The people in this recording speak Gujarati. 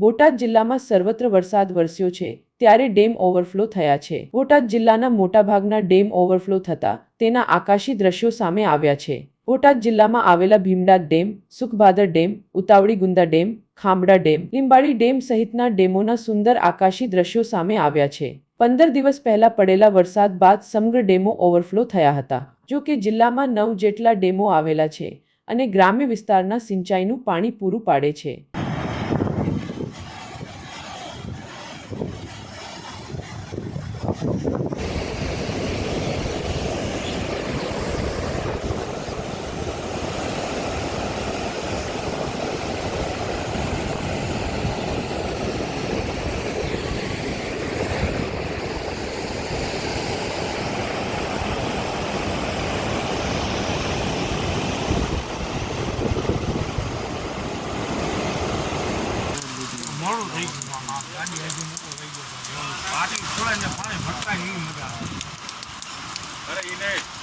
બોટાદ જિલ્લામાં સર્વત્ર વરસાદ વરસ્યો છે, ત્યારે ડેમ ઓવરફ્લો થયા છે. બોટાદ જિલ્લાના મોટાભાગના ડેમ ઓવરફ્લો થતા તેના આકાશી દ્રશ્યો સામે આવ્યા છે. બોટાદ જિલ્લામાં આવેલા Bhimda dam, Sukhbhadar dam Utavali Gunda dam Khambhada dam, Limbadi dam સહિતના ડેમોના સુંદર આકાશી દ્રશ્યો સામે આવ્યા છે. પંદર દિવસ પહેલા પડેલા વરસાદ બાદ સમગ્ર ડેમો ઓવરફ્લો થયા હતા. જો કે જિલ્લામાં નવ જેટલા ડેમો આવેલા છે અને ગ્રામ્ય વિસ્તારના સિંચાઈનું પાણી પૂરું પાડે છે. મોડું થઈ ગયું આમાં. ગાડી હજી મોટો થઈ ગયો પાટી છોડે ને પાણી ભટકાય એવી મજા આવે. અરે એ વર્ષ